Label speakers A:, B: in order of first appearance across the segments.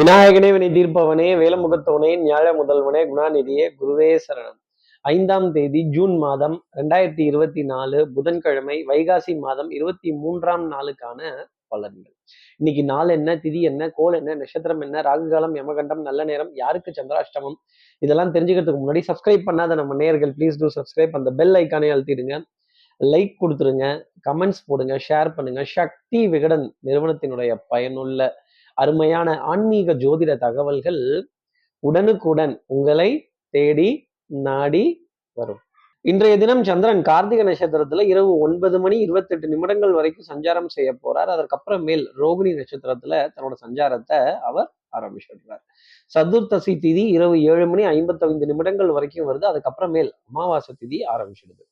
A: விநாயகனே வினை தீர்ப்பவனே வேலமுகத்தவனே ஞாழ முதல்வனே குணாநிதியே குருவே சரணம். ஐந்தாம் தேதி ஜூன் மாதம் ரெண்டாயிரத்தி இருபத்தி நாலு புதன்கிழமை வைகாசி மாதம் இருபத்தி மூன்றாம் நாளுக்கான பலன்கள். இன்னைக்கு நாள் என்ன திதி என்ன கோல் என்ன நட்சத்திரம் என்ன ராகுகாலம் யமகண்டம் நல்ல நேரம் யாருக்கு சந்திராஷ்டமம் இதெல்லாம் தெரிஞ்சுக்கிறதுக்கு முன்னாடி சப்ஸ்கிரைப் பண்ணாத நம்ம நேயர்கள் ப்ளீஸ் டூ சப்ஸ்கிரைப் அந்த பெல் ஐக்கானே அழுத்திடுங்க. லைக் கொடுத்துருங்க கமெண்ட்ஸ் போடுங்க ஷேர் பண்ணுங்க. சக்தி விகடன் நிறுவனத்தினுடைய பயனுள்ள அருமையான ஆன்மீக ஜோதிட தகவல்கள் உடனுக்குடன் உங்களை தேடி நாடி வரும். இன்றைய தினம் சந்திரன் கார்த்திகை நட்சத்திரத்துல இரவு ஒன்பது மணி இருபத்தெட்டு நிமிடங்கள் வரைக்கும் சஞ்சாரம் செய்ய போறார். அதற்கப்புறமேல் ரோகிணி நட்சத்திரத்துல தன்னோட சஞ்சாரத்தை அவர் ஆரம்பிச்சிடுறார். சதுர்த்தசி திதி இரவு ஏழு மணி ஐம்பத்தைந்து நிமிடங்கள் வரைக்கும் வருது. அதுக்கப்புறமேல் அமாவாசை திதி ஆரம்பிச்சிடுது.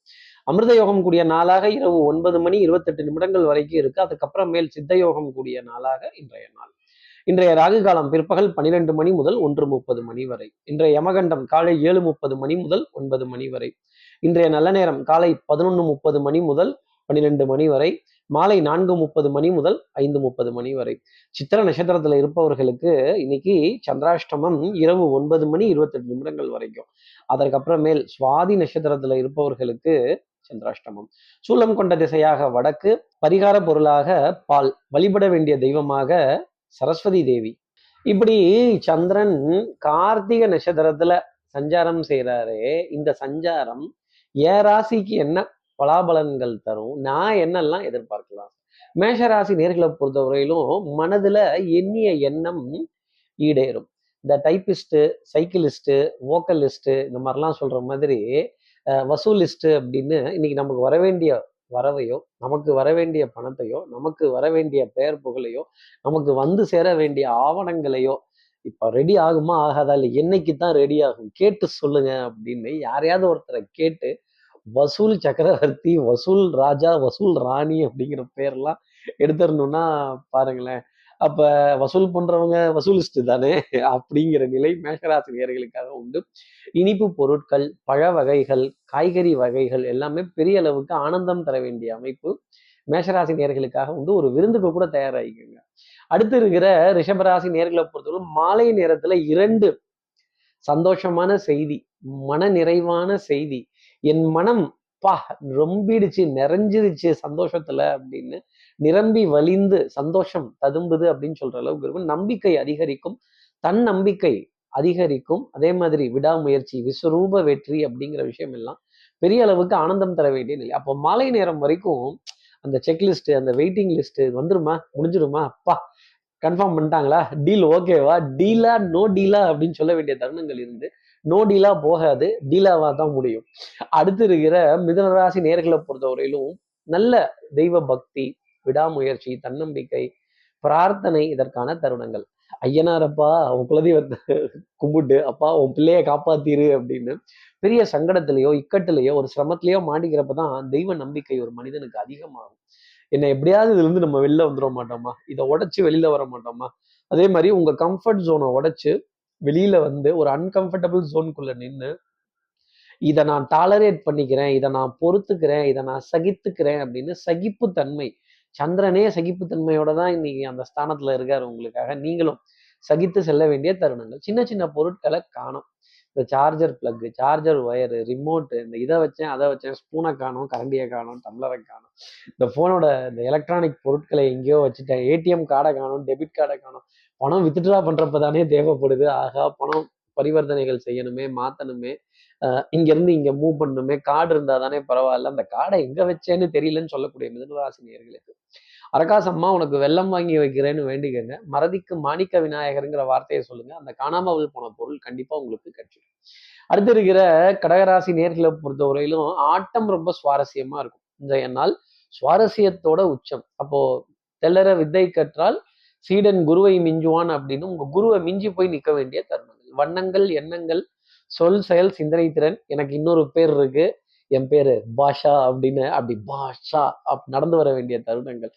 A: அமிர்த யோகம் கூடிய நாளாக இரவு ஒன்பது மணி இருபத்தெட்டு நிமிடங்கள் வரைக்கும் இருக்கு. அதுக்கப்புறமேல் சித்த யோகம் கூடிய நாளாக இன்றைய நாள். இன்றைய ராகு காலம் பிற்பகல் பன்னிரெண்டு மணி முதல் ஒன்று முப்பது மணி வரை. இன்றைய யமகண்டம் காலை ஏழு முப்பது மணி முதல் ஒன்பது மணி வரை. இன்றைய நல்ல நேரம் காலை பதினொன்று முப்பது மணி முதல் பன்னிரெண்டு மணி வரை. மாலை நான்கு முப்பது மணி முதல் ஐந்து முப்பது மணி வரை. சித்திர நட்சத்திரத்துல இருப்பவர்களுக்கு இன்னைக்கு சந்திராஷ்டமம் இரவு ஒன்பது மணி இருபத்தெட்டு நிமிடங்கள் வரைக்கும். அதற்கப்புறமேல் சுவாதி நட்சத்திரத்துல இருப்பவர்களுக்கு சந்திராஷ்டமம். சூலம் கொண்ட திசையாக வடக்கு பரிகார பொருளாக பால். வழிபட வேண்டிய தெய்வமாக சரஸ்வதி தேவி. இப்படி சந்திரன் கார்த்திகை நட்சத்திரத்துல சஞ்சாரம் செய்கிறாரு இந்த சஞ்சாரம் ஏ ராசிக்கு என்ன பலாபலன்கள் தரும்? நான் என்னெல்லாம் எதிர்பார்க்கலாம்? மேஷராசி நேர்களை பொறுத்தவரையிலும் மனதுல எண்ணிய எண்ணம் ஈடேறும். இந்த டைப்பிஸ்ட்டு சைக்கிளிஸ்ட்டு வோக்கலிஸ்ட்டு இந்த மாதிரிலாம் சொல்ற மாதிரி வசூலிஸ்ட்டு அப்படின்னு இன்னைக்கு நமக்கு வர வேண்டிய வரவையோ நமக்கு வர வேண்டிய பணத்தையோ நமக்கு வர வேண்டிய பெயர் புகழையோ நமக்கு வந்து சேர வேண்டிய ஆவணங்களையோ இப்போ ரெடி ஆகுமா ஆகாதா? இல்லை என்னைக்கு தான் ரெடி ஆகும்? கேட்டு சொல்லுங்க அப்படின்னு யாரையாவது ஒருத்தரை கேட்டு வசூல் சக்கரவர்த்தி வசூல் ராஜா வசூல் ராணி அப்படிங்கிற பேர்லாம் எடுத்துடணும்னா பாருங்களேன். அப்ப வசூல் பண்றவங்க வசூலிஸ்ட் தானே? அப்படிங்கிற நிலை மேஷராசினியர்களுக்காக உண்டு. இனிப்பு பொருட்கள் பழ வகைகள் காய்கறி வகைகள் எல்லாமே பெரிய அளவுக்கு ஆனந்தம் தர வேண்டிய அமைப்பு மேஷராசி நேர்களுக்காக உண்டு. ஒரு விருந்துக்கு கூட தயாராகிக்கோங்க. அடுத்து இருக்கிற ரிஷபராசி நேர்களை பொறுத்தவரை மாலை நேரத்துல இரண்டு சந்தோஷமான செய்தி மன நிறைவான செய்தி. என் மனம் பா ரொம்பிடுச்சு நிறைஞ்சிருச்சு சந்தோஷத்துல அப்படின்னு நிரம்பி வலிந்து சந்தோஷம் ததும்புது அப்படின்னு சொல்ற அளவுக்கு இருக்கும். நம்பிக்கை அதிகரிக்கும். தன் நம்பிக்கை அதிகரிக்கும். அதே மாதிரி விடாமுயற்சி விஸ்வரூப வெற்றி அப்படிங்கிற விஷயம் எல்லாம் பெரிய அளவுக்கு ஆனந்தம் தர வேண்டிய நிலை. அப்போ மாலை நேரம் வரைக்கும் அந்த செக்லிஸ்ட் அந்த வெயிட்டிங் லிஸ்ட் வந்துருமா? முடிஞ்சிருமா? அப்பா கன்ஃபார்ம் பண்ணிட்டாங்களா? டீல் ஓகேவா டீலா நோ டீலா அப்படின்னு சொல்ல வேண்டிய தருணங்கள் இருந்து நோ டீலா போகாது. டீலாவா தான் முடியும். அடுத்து இருக்கிற மிதனராசி நேர்களை பொறுத்தவரையிலும் நல்ல தெய்வ பக்தி விடாமுயற்சி தன்னம்பிக்கை பிரார்த்தனை இதற்கான தருணங்கள். ஐயனாரப்பா உன் குலதெய்வத்தை கும்பிட்டு அப்பா உன் பிள்ளைய காப்பாத்திரு அப்படின்னு பெரிய சங்கடத்திலேயோ இக்கட்டிலேயோ ஒரு சிரமத்திலேயோ மாட்டிக்கிறப்ப தான் தெய்வ நம்பிக்கை ஒரு மனிதனுக்கு அதிகமாகும். என்ன எப்படியாவது இதுல இருந்து நம்ம வெளில வந்துட மாட்டோமா? இதை உடைச்சு வெளியில வர மாட்டோமா? அதே மாதிரி உங்க கம்ஃபர்ட் ஜோனை உடைச்சு வெளியில வந்து ஒரு அன்கம்ஃபர்டபுள் ஜோனுக்குள்ள நின்று இதை நான் டாலரேட் பண்ணிக்கிறேன் இதை நான் பொறுத்துக்கிறேன் இதை நான் சகித்துக்கிறேன் அப்படின்னு சகிப்பு தன்மை சந்திரனே சகிப்புத்தன்மையோட தான் இன்னைக்கு அந்த ஸ்தானத்துல இருக்காரு உங்களுக்காக. நீங்களும் சகித்து செல்ல வேண்டிய தருணங்கள். சின்ன சின்ன பொருட்களை காணும். இந்த charger plug charger wire remote இந்த இதை வச்சேன் அதை வச்சேன் ஸ்பூனை காணும் கரண்டியை காணும் டம்ளரை காணும். இந்த ஃபோனோட இந்த எலக்ட்ரானிக் பொருட்களை எங்கேயோ வச்சுட்டேன். ஏடிஎம் கார்டை காணும் டெபிட் கார்டை காணும். பணம் வித்ட்ரா பண்ணுறப்ப தானே தேவைப்படுது. ஆகா பணம் பரிவர்த்தனைகள் செய்யணுமே மாற்றணுமே இங்கேருந்து இங்கே மூவ் பண்ணணுமே கார்டு இருந்தால் தானே பரவாயில்ல. அந்த கார்டை எங்கே வச்சேன்னு தெரியலன்னு சொல்லக்கூடிய மிதனராசினியர்களுக்கு அரகாசம்மா உனக்கு வெள்ளம் வாங்கி வைக்கிறேன்னு வேண்டிக்கங்க. மறதிக்கு மாணிக்க விநாயகருங்கிற வார்த்தையை சொல்லுங்க. அந்த காணாமல் போன பொருள் கண்டிப்பாக உங்களுக்கு கிடைச்சிடும். அடுத்து இருக்கிற கடகராசி நேர்களை பொறுத்தவரையிலும் ஆட்டம் ரொம்ப சுவாரஸ்யமா இருக்கும். இந்த நாள் சுவாரஸ்யத்தோட உச்சம். அப்போ தெல்லற வித்தை கற்றால் சீடன் குருவை மிஞ்சுவான் அப்படின்னு உங்க குருவை மிஞ்சி போய் நிற்க வேண்டிய தருணங்கள். வண்ணங்கள் எண்ணங்கள் சொல் செயல் சிந்தனை திறன். எனக்கு இன்னொரு பேர் இருக்கு. என் பேரு பாஷா அப்படின்னு அப்படி பாஷா அப் நடந்து வர வேண்டிய தருணங்கள்.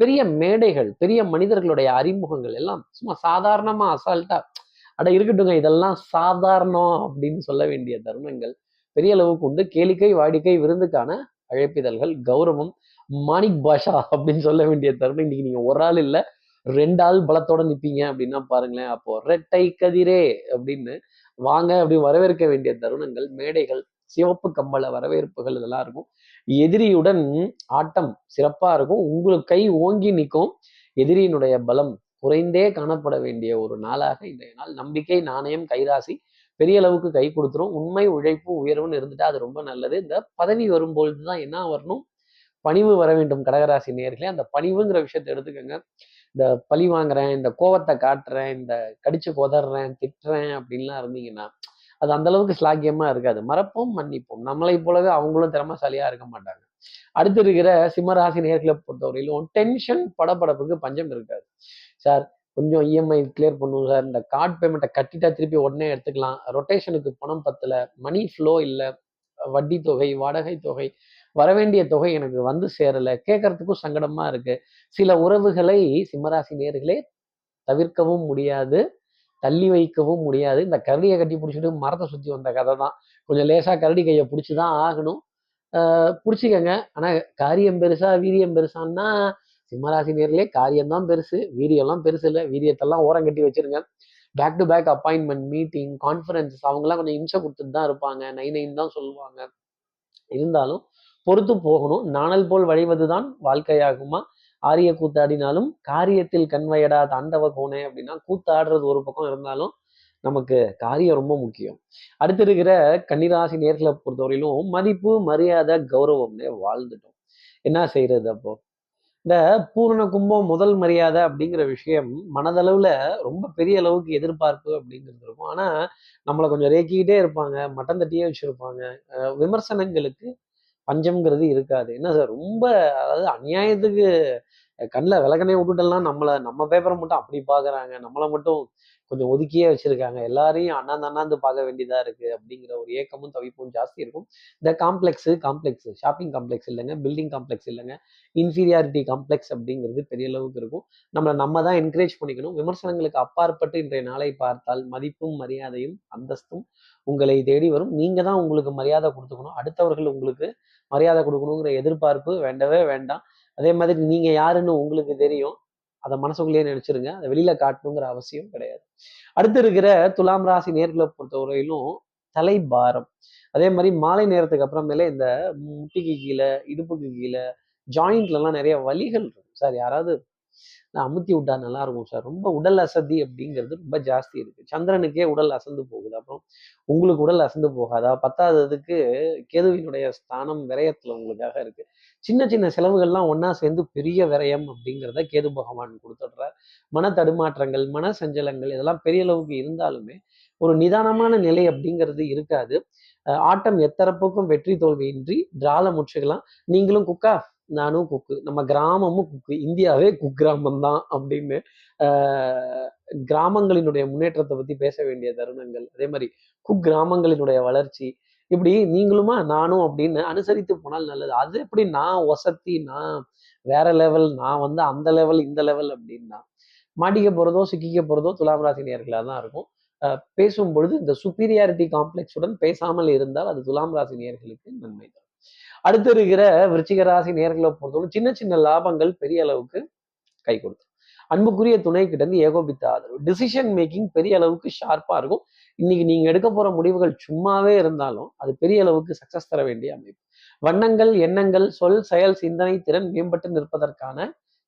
A: பெரிய மேடைகள் பெரிய மனிதர்களுடைய அறிமுகங்கள் எல்லாம் சும்மா சாதாரணமா அசால்ட்டா அட இருக்கட்டுங்க இதெல்லாம் சாதாரணம் அப்படின்னு சொல்ல வேண்டிய தருணங்கள். பெரிய அளவுக்கு உண்டு. கேளிக்கை வாடிக்கை விருந்துக்கான அழைப்பிதழ்கள் கௌரவம் மாணிக் பாஷா அப்படின்னு சொல்ல வேண்டிய தருணம். இன்னைக்கு நீங்க ஒரு ஆள் இல்லை ரெண்டு ஆள் பலத்தோட நிற்பீங்க அப்படின்னா பாருங்களேன். அப்போ ரெட்டை கதிரே அப்படின்னு வாங்க அப்படி வரவேற்க வேண்டிய தருணங்கள் மேடைகள் சிவப்பு கம்பள வரவேற்புகள் இதெல்லாம் இருக்கும். எதிரியுடன் ஆட்டம் சிறப்பா இருக்கும். உங்களுக்கு கை ஓங்கி நிற்கும். எதிரியினுடைய பலம் குறைந்தே காணப்பட வேண்டிய ஒரு நாளாக இன்றைய நாள். நம்பிக்கை நாணயம் கைராசி பெரிய அளவுக்கு கை கொடுத்துரும். உண்மை உழைப்பு உயர்வுன்னு இருந்துட்டா அது ரொம்ப நல்லது. இந்த பதவி வரும்பொழுது தான் என்ன வரணும்? பணிவு வர வேண்டும் கடகராசி நேர்களே அந்த பணிவுங்கிற விஷயத்தை எடுத்துக்கோங்க. இந்த பழி வாங்குறேன் இந்த கோவத்தை காட்டுறேன் இந்த கடிச்சு கொதறேன் திட்டுறேன் அப்படின்லாம் இருந்தீங்கன்னா அது அந்த அளவுக்கு ஸ்லாக்கியமா இருக்காது. மறப்போம் மன்னிப்போம். நம்மளை போலவே அவங்களும் திறமசாலியா இருக்க மாட்டாங்க. அடுத்து இருக்கிற சிம்மராசி நேர்களை பொறுத்தவரையிலும் டென்ஷன் படபடப்புக்கு பஞ்சம் இருக்காது. சார் கொஞ்சம் இஎம்ஐ கிளியர் பண்ணுவோம் சார். இந்த கார்டு பேமெண்ட்டை கட்டிட்டா திருப்பி உடனே எடுத்துக்கலாம். ரொட்டேஷனுக்கு பணம் பத்தல. மணி ஃப்ளோ இல்லை. வட்டி தொகை வாடகை தொகை வரவேண்டிய தொகை எனக்கு வந்து சேரலை. கேட்கறதுக்கும் சங்கடமா இருக்கு. சில உறவுகளை சிம்மராசி நேர்களே தவிர்க்கவும் முடியாது. தள்ளி வைக்கவும் முடியாது. இந்த கரடியை கட்டி பிடிச்சிட்டு மரத்தை சுற்றி வந்த கதை தான். கொஞ்சம் லேசாக கரடி கையை பிடிச்சி தான் ஆகணும். பிடிச்சிக்கங்க. ஆனால் காரியம் பெருசா வீரியம் பெருசான்னா சிம்மராசி நேர்களே காரியம்தான் பெருசு. வீரியம்லாம் பெருசு இல்லை. வீரியத்தெல்லாம் ஓரம் கட்டி வச்சிருங்க. Back to back appointment meeting conference அவங்கெல்லாம் கொஞ்சம் இம்சை கொடுத்துட்டு தான் இருப்பாங்க. நை நைன் தான் சொல்லுவாங்க. இருந்தாலும் பொறுத்து போகணும். நாணல் போல் வழிவதுதான் வாழ்க்கையாகுமா? ஆரிய கூத்தாடினாலும் காரியத்தில் கண்வையடா தாண்டவ கோணே அப்படின்னா கூத்தாடுறது ஒரு பக்கம் இருந்தாலும் நமக்கு காரியம் ரொம்ப முக்கியம். அடுத்து இருக்கிற கன்னிராசி நேர்களை பொறுத்தவரையிலும் மதிப்பு மரியாதை கௌரவம்னே வாழ்ந்துட்டோம். என்ன செய்யறது அப்போ? இந்த பூரண கும்பம் முதல் மரியாதை அப்படிங்கிற விஷயம் மனதளவுல ரொம்ப பெரிய அளவுக்கு எதிர்பார்ப்பு அப்படிங்கிறது இருக்கும். ஆனா நம்மளை கொஞ்சம் ரேக்கிக்கிட்டே இருப்பாங்க மட்டம் தட்டியே வச்சிருப்பாங்க. விமர்சனங்களுக்கு பஞ்சம்ங்கிறது இருக்காது. என்ன சார் ரொம்ப அதாவது அநியாயத்துக்கு கண்ணில் விளக்கனே விட்டுட்டெல்லாம் நம்மளை நம்ம பேப்பரை மட்டும் அப்படி பார்க்குறாங்க நம்மளை மட்டும் கொஞ்சம் ஒதுக்கியே வச்சிருக்காங்க. எல்லாரையும் அண்ணாந்து அண்ணாந்து பார்க்க வேண்டியதா இருக்கு அப்படிங்கிற ஒரு ஏக்கமும் தவிப்பும் ஜாஸ்தி இருக்கும். இந்த காம்ப்ளெக்ஸ் காம்ப்ளெக்ஸ் ஷாப்பிங் காம்ப்ளெக்ஸ் இல்லைங்க பில்டிங் காம்ப்ளெக்ஸ் இல்லைங்க இன்ஃபீரியாரிட்டி காம்ப்ளெக்ஸ் அப்படிங்கிறது பெரிய அளவுக்கு இருக்கும். நம்மளை நம்ம தான் என்கரேஜ் பண்ணிக்கணும். விமர்சனங்களுக்கு அப்பாற்பட்டு இன்றைய நாளை பார்த்தால் மதிப்பும் மரியாதையும் அந்தஸ்தும் உங்களை தேடி வரும். நீங்க தான் உங்களுக்கு மரியாதை கொடுத்துக்கணும். அடுத்தவர்கள் உங்களுக்கு மரியாதை கொடுக்கணுங்கிற எதிர்பார்ப்பு வேண்டவே வேண்டாம். அதே மாதிரி நீங்க யாருன்னு உங்களுக்கு தெரியும். அதை மனசுக்குள்ளேயே நினைச்சிருங்க. அதை வெளியில காட்டணுங்கிற அவசியம் கிடையாது. அடுத்து இருக்கிற துலாம் ராசி நேர்களை பொறுத்தவரையிலும் தலைபாரம். அதே மாதிரி மாலை நேரத்துக்கு அப்புறமேலே இந்த முட்டிக்கு கீழே இடுப்புக்கு கீழே ஜாயிண்ட்ல எல்லாம் நிறைய வலிகள் இருக்கும். சார் யாராவது நான் அமுத்தி விட்டா நல்லா இருக்கும் சார். ரொம்ப உடல் அசதி அப்படிங்கிறது ரொம்ப ஜாஸ்தி இருக்கு. சந்திரனுக்கே உடல் அசந்து போகுது. அப்புறம் உங்களுக்கு உடல் அசந்து போகாதா? பத்தாததுக்கு கேதுவினுடைய ஸ்தானம் விரயத்துல உங்களுக்காக இருக்கு. சின்ன சின்ன செலவுகள்லாம் ஒன்னா சேர்ந்து பெரிய விரயம் அப்படிங்கிறத கேது பகவான் கொடுத்துடுறார். மன தடுமாற்றங்கள் மன சஞ்சலங்கள் இதெல்லாம் பெரிய அளவுக்கு இருந்தாலுமே ஒரு நிதானமான நிலை அப்படிங்கிறது இருக்காது. ஆட்டம் எத்தரப்புக்கும் வெற்றி தோல்வியின்றி டிரால முற்றுகலாம் நீங்களும் குக்கா நானும் குக்கு. நம்ம கிராமமும் குக்கு. இந்தியாவே குக்கிராமம் தான் அப்படின்னு கிராமங்களினுடைய முன்னேற்றத்தை பத்தி பேச வேண்டிய தருணங்கள். அதே மாதிரி குக்கிராமங்களினுடைய வளர்ச்சி இப்படி நீங்களுமா நானும் அப்படின்னு அனுசரித்து போனால் நல்லது. அது எப்படி நான் ஒசத்தி நான் வேற லெவல் நான் வந்து அந்த லெவல் இந்த லெவல் அப்படின்னா மாட்டிக்க போறதோ சிக்கிக்க போறதோ துலாம் ராசி நேர்களாக தான் இருக்கும். பேசும் பொழுது இந்த சுப்பீரியாரிட்டி காம்ப்ளெக்ஸுடன் பேசாமல் இருந்தால் அது துலாம் ராசி நேர்களுக்கு நன்மை தான். அடுத்து இருக்கிற விருச்சிக ராசி நேர்களை பொறுத்தவரை சின்ன சின்ன லாபங்கள் பெரிய அளவுக்கு கை கொடுத்துரும் அன்புக்குரிய துணை கிட்ட இருந்து ஏகோபித்த ஆதரவு. டிசிஷன் மேக்கிங் பெரிய அளவுக்கு ஷார்ப்பா இருக்கும். இன்னைக்கு நீங்க எடுக்க போற முடிவுகள் சும்மாவே இருந்தாலும் அது பெரிய அளவுக்கு சக்சஸ் தர வேண்டிய அமைப்பு. வண்ணங்கள் எண்ணங்கள் சொல் செயல் சிந்தனை திறன் மேம்பட்டு நிற்பதற்கான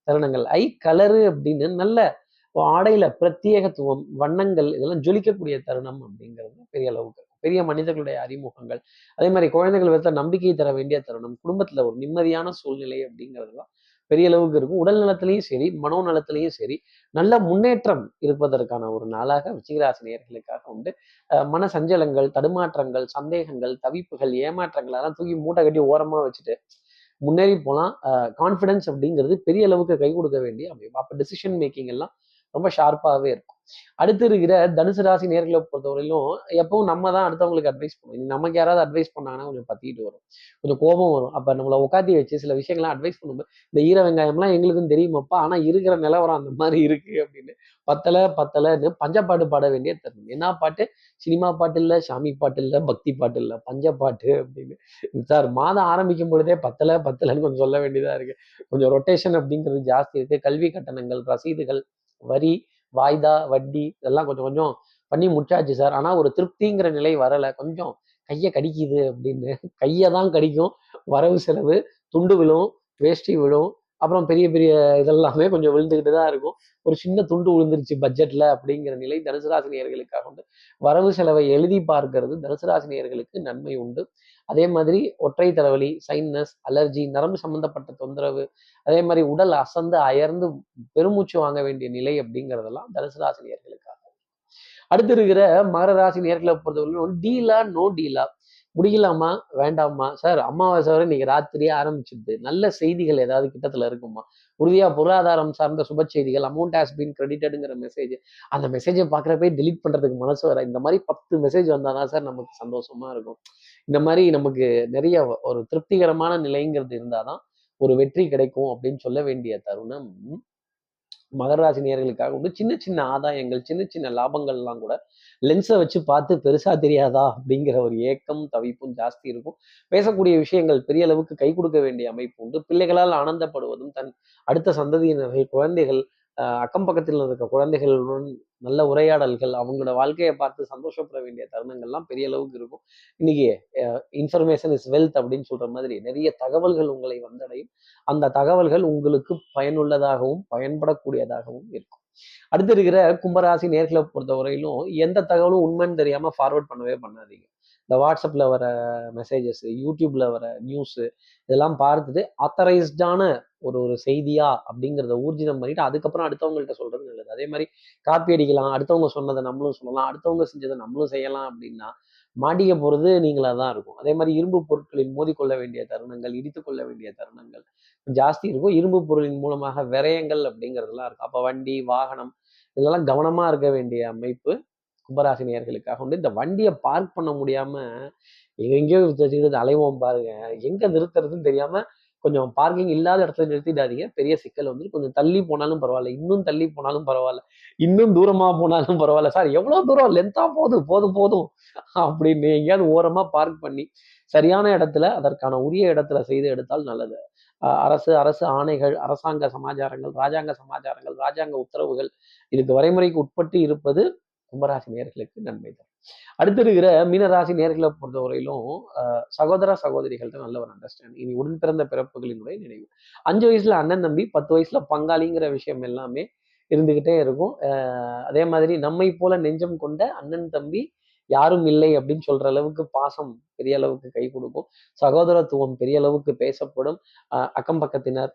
A: தருணங்கள். ஐ கலரு அப்படின்னு நல்ல ஆடையில பிரத்யேகத்துவம் வண்ணங்கள் இதெல்லாம் ஜொலிக்கக்கூடிய தருணம் அப்படிங்கிறது பெரிய அளவுக்கு பெரிய மனிதர்களுடைய அறிமுகங்கள். அதே மாதிரி குழந்தைகள் விதத்தில் நம்பிக்கை தர வேண்டிய தருணம் குடும்பத்துல ஒரு நிம்மதியான சூழ்நிலை அப்படிங்கிறதுலாம் பெரிய அளவுக்கு இருக்கும். உடல் நலத்திலையும் சரி மனோ நலத்திலையும் சரி நல்ல முன்னேற்றம் இருப்பதற்கான ஒரு நாளாக விச்சிகராசி நேர்களுக்காக உண்டு. மன சஞ்சலங்கள் தடுமாற்றங்கள் சந்தேகங்கள் தவிப்புகள் ஏமாற்றங்கள் அதெல்லாம் தூக்கி மூட்டை கட்டி ஓரமா வச்சுட்டு முன்னேறி போகலாம் கான்ஃபிடன்ஸ் அப்படிங்கிறது பெரிய அளவுக்கு கை கொடுக்க வேண்டிய அமையும் அப்போ டிசிஷன் மேக்கிங் எல்லாம் ரொம்ப ஷார்ப்பாகவே இருக்கும். அடுத்து இருக்கிற தனுசு ராசி நேர்களை பொறுத்தவரையிலும் எப்பவும் நம்ம தான் அடுத்தவங்களுக்கு அட்வைஸ் பண்ணுவோம். நமக்கு யாராவது அட்வைஸ் பண்ணாங்கன்னா கொஞ்சம் பத்திக்கிட்டு வரும். கொஞ்சம் கோபம் வரும். அப்ப நம்மளை உட்காத்தி வச்சு சில விஷயங்கள்லாம் அட்வைஸ் பண்ணும்போது இந்த ஈர வெங்காயம்லாம் எங்களுக்கும் தெரியுமாப்பா? ஆனா இருக்கிற நிலவரம் அந்த மாதிரி இருக்கு அப்படின்னு. பத்தலை பத்தலைன்னு பஞ்சப்பாட்டு பாட வேண்டிய தருணம். என்ன பாட்டு? சினிமா பாட்டு இல்லை சாமி பாட்டு இல்லை பக்தி பாட்டு இல்லை பஞ்சப்பாட்டு அப்படின்னு. சார் மாதம் ஆரம்பிக்கும் பொழுதே பத்தலை பத்தலைன்னு கொஞ்சம் சொல்ல வேண்டியதா இருக்கு. கொஞ்சம் ரொட்டேஷன் அப்படிங்கிறது ஜாஸ்தி இருக்கு. கல்வி கட்டணங்கள் ரசீதுகள் வரி வாய்தா வட்டி இதெல்லாம் கொஞ்சம் கொஞ்சம் பண்ணி முடிச்சாச்சு சார். ஆனால் ஒரு திருப்திங்கிற நிலை வரலை. கொஞ்சம் கையை கடிக்குது அப்படின்னு. கையை தான் கடிக்கும். வரவு செலவு துண்டு விழும் வேஷ்டி விழும். அப்புறம் பெரிய பெரிய இதெல்லாமே கொஞ்சம் விழுந்துக்கிட்டு தான் இருக்கும். ஒரு சின்ன துண்டு விழுந்துருச்சு பட்ஜெட்ல அப்படிங்கிற நிலை தனுசு ராசினியர்களுக்காக உண்டு. வரவு செலவை எழுதி பார்க்கறது தனுசு ராசினியர்களுக்கு நன்மை உண்டு. அதே மாதிரி ஒற்றை தலைவலி சைன்னஸ் அலர்ஜி நரம்பு சம்பந்தப்பட்ட தொந்தரவு அதே மாதிரி உடல் அசந்து அயர்ந்து பெருமூச்சு வாங்க வேண்டிய நிலை அப்படிங்கிறதெல்லாம் தனுசு ராசி நேர்களுக்காக. அடுத்து இருக்கிற மகர ராசி நேர்களை பொறுத்தவரைக்கும் டீலா நோ டீலா முடியலாமா? வேண்டாமா? சார் அமாவாசை வரை இன்னைக்கு ராத்திரியே ஆரம்பிச்சிடுது. நல்ல செய்திகள் ஏதாவது கிட்டத்துல இருக்குமா? உறுதியா பொருளாதாரம் சார்ந்த சுப செய்திகள் அமௌண்ட் ஹாஸ் பீன் கிரெடிட்டடுங்கிற மெசேஜ் அந்த மெசேஜை பார்க்குறப்பே delete பண்றதுக்கு மனசு வர இந்த மாதிரி பத்து மெசேஜ் வந்தாதான் சார் நமக்கு சந்தோஷமா இருக்கும். இந்த மாதிரி நமக்கு நிறைய ஒரு திருப்திகரமான நிலைங்கிறது இருந்தாதான் ஒரு வெற்றி கிடைக்கும் அப்படின்னு சொல்ல வேண்டிய தருணம். மகராசி நேர்களுக்காக உண்டு. சின்ன சின்ன ஆதாயங்கள் சின்ன சின்ன லாபங்கள்லாம் கூட லென்ஸை வச்சு பார்த்து பெருசா தெரியாதா அப்படிங்கிற ஒரு ஏக்கம் தவிப்பும் ஜாஸ்தி இருக்கும். பேசக்கூடிய விஷயங்கள் பெரிய அளவுக்கு கை கொடுக்க வேண்டிய அமைப்பு உண்டு. பிள்ளைகளால் ஆனந்தப்படுவதும் தன் அடுத்த சந்ததியினர்கள் குழந்தைகள் அக்கம் பக்கத்தில் இருக்க குழந்தைகளுடன் நல்ல உரையாடல்கள் அவங்களோட வாழ்க்கையை பார்த்து சந்தோஷப்பட வேண்டிய தருணங்கள்லாம் பெரிய அளவுக்கு இருக்கும். இன்னைக்கு இன்ஃபர்மேஷன் இஸ் வெல்த் அப்படின்னு சொல்ற மாதிரி நிறைய தகவல்கள் உங்களை வந்தடையும். அந்த தகவல்கள் உங்களுக்கு பயனுள்ளதாகவும் பயன்படக்கூடியதாகவும் இருக்கும். அடுத்து இருக்கிற கும்பராசி நேர்களை பொறுத்தவரையிலும் எந்த தகவலும் உண்மைன்னு தெரியாம ஃபார்வர்ட் பண்ணவே பண்ணாதீங்க. இந்த வாட்ஸ்அப்பில் வர மெசேஜஸ் யூடியூப்ல வர நியூஸு இதெல்லாம் பார்த்துட்டு ஆத்தரைஸ்டான ஒரு ஒரு செய்தியா அப்படிங்கிறத ஊர்ஜிதம் பண்ணிட்டு அதுக்கப்புறம் அடுத்தவங்கள்ட்ட சொல்றது நல்லது. அதே மாதிரி காப்பி அடிக்கலாம். அடுத்தவங்க சொன்னதை நம்மளும் சொல்லலாம். அடுத்தவங்க செஞ்சதை நம்மளும் செய்யலாம் அப்படின்னா மாட்டிக்க போறது நீங்களா தான் இருக்கும். அதே மாதிரி இரும்பு பொருட்களில் மோதிக்கொள்ள வேண்டிய தருணங்கள் இடித்து கொள்ள வேண்டிய தருணங்கள் ஜாஸ்தி இருக்கும். இரும்பு பொருளின் மூலமாக விரயங்கள் அப்படிங்கிறதுலாம் இருக்கும். அப்போ வண்டி வாகனம் இதெல்லாம் கவனமாக இருக்க வேண்டிய அமைப்பு கும்பராசி நேர்களுக்காக உண்டு. இந்த வண்டியை பார்க் பண்ண முடியாம எங்கெங்கயோ வச்சுக்கிட்டு அலைவோம் பாருங்க. எங்க நிறுத்துறதுன்னு தெரியாம கொஞ்சம் பார்க்கிங் இல்லாத இடத்துல நிறுத்திடாதீங்க. பெரிய சிக்கல் வந்து கொஞ்சம் தள்ளி போனாலும் பரவாயில்ல. இன்னும் தள்ளி போனாலும் பரவாயில்ல. இன்னும் தூரமா போனாலும் பரவாயில்ல. சார் எவ்வளவு தூரம்? லென்த்தா போதும் போதும் போதும். அப்படின்னு எங்கேயாவது ஓரமா பார்க் பண்ணி சரியான இடத்துல அதற்கான உரிய இடத்துல செய்து எடுத்தால் நல்லது. அரசு அரசு ஆணைகள் அரசாங்க சமாச்சாரங்கள் ராஜாங்க சமாச்சாரங்கள் ராஜாங்க உத்தரவுகள் இதுக்கு வரைமுறைக்கு உட்பட்டு இருப்பது கும்பராசி நேர்களுக்கு நன்மை தரும் அடுத்து இருக்கிற மீனராசி நேர்களை பொறுத்தவரையிலும் அஹ் சகோதர சகோதரிகள்தான் நல்ல ஒரு அண்டர்ஸ்டாண்டிங் இனி உடன் பிறந்த பிறப்புகளினுடைய நினைவு. அஞ்சு வயசுல அண்ணன் தம்பி பத்து வயசுல பங்காளிங்கிற விஷயம் எல்லாமே இருந்துகிட்டே இருக்கும். அஹ் அதே மாதிரி நம்மை போல நெஞ்சம் கொண்ட அண்ணன் தம்பி யாரும் இல்லை அப்படின்னு சொல்ற அளவுக்கு பாசம் பெரிய அளவுக்கு கை கொடுக்கும். சகோதரத்துவம் பெரிய அளவுக்கு பேசப்படும். அஹ் அக்கம் பக்கத்தினர்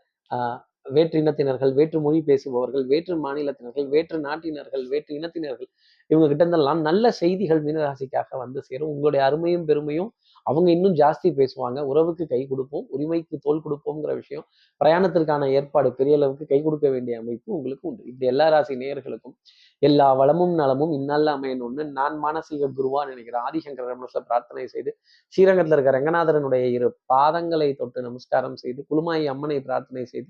A: வேற்று இனத்தினர்கள் வேற்று மொழி பேசுபவர்கள் வேற்று மாநிலத்தினர்கள் வேற்று நாட்டினர்கள் வேற்று இனத்தினர்கள் இவங்க கிட்ட இருந்தெல்லாம் நல்ல செய்திகள் மீனராசிக்காக வந்து சேரும். உங்களுடைய அருமையும் பெருமையும் அவங்க இன்னும் ஜாஸ்தி பேசுவாங்க. உறவுக்கு கை கொடுப்போம் உரிமைக்கு தோல் கொடுப்போங்கிற விஷயம் பிரயாணத்திற்கான ஏற்பாடு பெரிய அளவுக்கு கை கொடுக்க வேண்டிய அமைப்பு உங்களுக்கு உண்டு. இப்படி எல்லா ராசி நேயர்களுக்கும் எல்லா வளமும் நலமும் இந்நாளில் அமையணும்னு நான் மானசீக குருவா நினைக்கிறேன். ஆதிசங்கர ரமணஸ்ல பிரார்த்தனை செய்து ஸ்ரீரங்கத்தில் இருக்கிற ரங்கநாதரனுடைய இரு பாதங்களை தொட்டு நமஸ்காரம் செய்து குழுமாயி அம்மனை பிரார்த்தனை செய்து